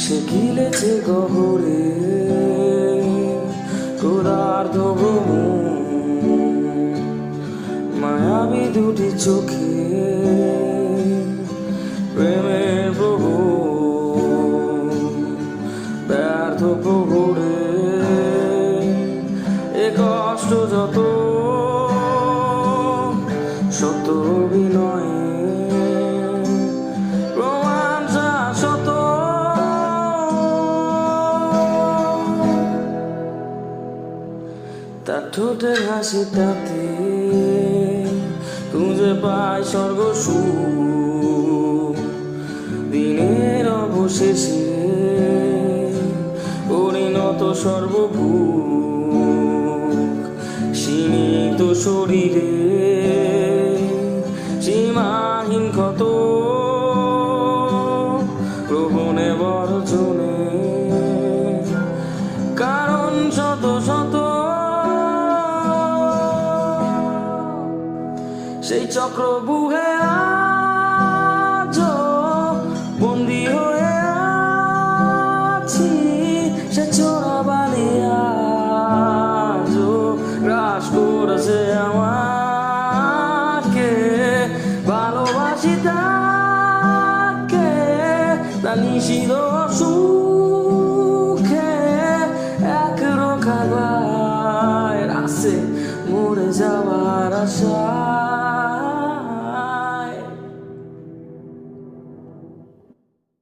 সে গিলেছে গহরে কোরার্ধ মায়াবি দুটি চোখে প্রেমের প্রভু। ব্যর্থ প্রভু প্রমাণ শত তার ঠোঁটের হাসিটাতে খুঁজে পাই স্বর্গ দিনের অবশেষে পরিণত সর্বভূক সীমিত শরীরে। সীমাহীন কত গ্রহণে বর্জনে। কারণ শত শত সেই চক্র বুহে নিষিদ্ধ সুখে এক রোখাবার আছে মরে যাওয়ার আশা।